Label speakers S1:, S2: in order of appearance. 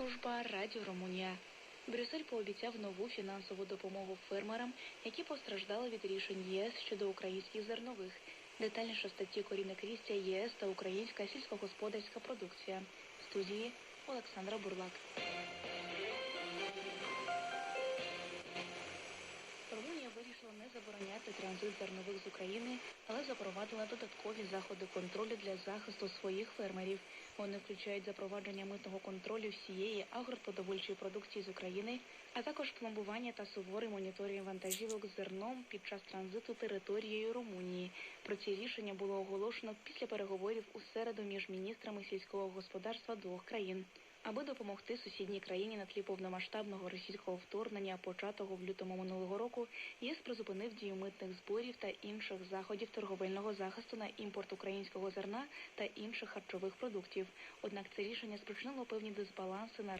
S1: прес-служба Радіо Румунія. Брюссель пообіцяв нову фінансову допомогу фермерам, які постраждали від рішень ЄС щодо українських зернових. Детальніше статті Коріни Крістя ЄС та українська сільськогосподарська продукція. В студії Олександра Бурлак. Румунія вирішила не забороняти транзит зернових з України, але запровадила додаткові заходи контролю для захисту своїх фермерів. Вони включають запровадження митного контролю всієї агропродовольчої продукції з України, а також пломбування та суворий моніторинг вантажівок зерном під час транзиту територією Румунії. Про ці рішення було оголошено після переговорів у середу між міністрами сільського господарства двох країн. Аби допомогти сусідній країні на тлі повномасштабного російського вторгнення, початого в лютому минулого року, ЄС призупинив дію митних зборів та інших заходів торговельного захисту на імпорт українського зерна та інших харчових продуктів. Однак це рішення спричинило певні дисбаланси на